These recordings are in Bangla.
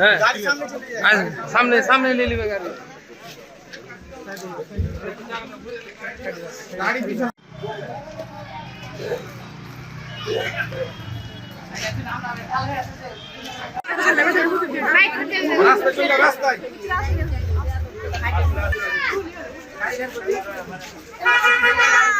হ্যাঁ সামনে সামনে নিয়ে নিবে গাড়ি ওই ওখানে যা, ওখানে যা, একজনা, একজনের সামনে যা, ওই মোড়ে যা, তোরা দুটো আগে যা। ওখান থেকে তুই যেতে যা, সামনে যা। এখানে চালা, এখান থেকে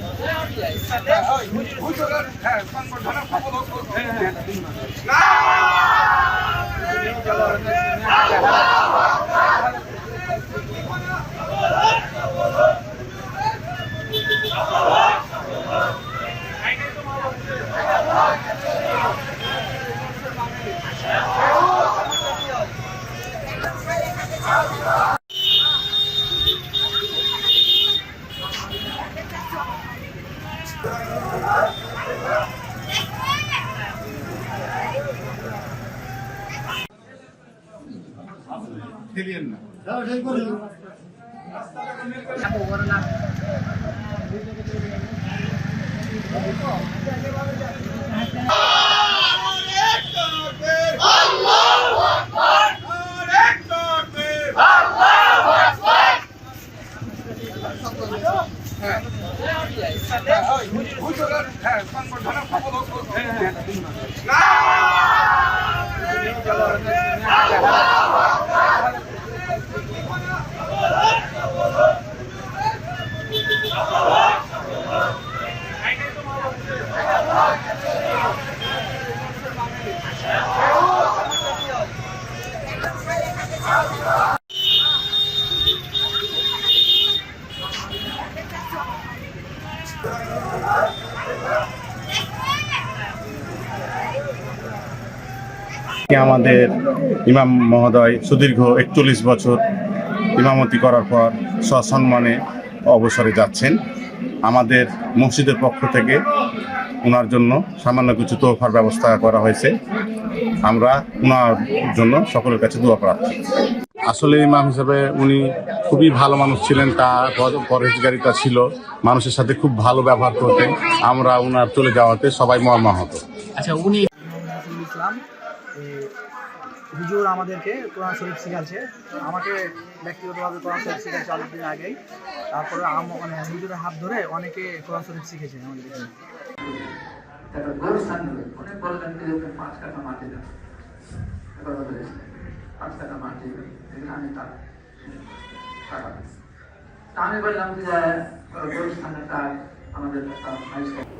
চালা। জোর করে, জোর করে চালা। হুজুরের, হ্যাঁ, সংগঠনের খবর হোক। হুজুরের, হ্যাঁ, সংগঠনের খবর হোক। আমাদের ইমাম মহোদয় সুদীর্ঘ একচল্লিশ বছর ইমামতি করার পর সসম্মানে অবসরে যাচ্ছেন। আমাদের মসজিদের পক্ষ থেকে ওনার জন্য সামান্য কিছু তোফার ব্যবস্থা করা হয়েছে। আমরা ওনার জন্য সকলের কাছে দোয়া প্রার্থী। আসলে ইমাম হিসাবে উনি খুবই ভালো মানুষ ছিলেন তার পর- পরহেজগারিতা ছিল। মানুষের সাথে খুব ভালো ব্যবহার করতেন। আমরা ওনার চলে যাওয়াতে সবাই মর্মাহত। আচ্ছা উনি হুজুর আমাদেরকে কোরআন শরীফ শিখাচ্ছে। আমাকে ব্যক্তিগতভাবে কোরআন শরীফ শিখাচ্ছে অনেকদিন আগেই। তারপরে মানে হুজুরের হাত ধরে অনেকে কোরআন শরীফ শিখেছে আমাদের এখানে অনেক পাঁচ দেন পাঁচ এখানে আমি আমি বললাম যে আমাদের স্কুল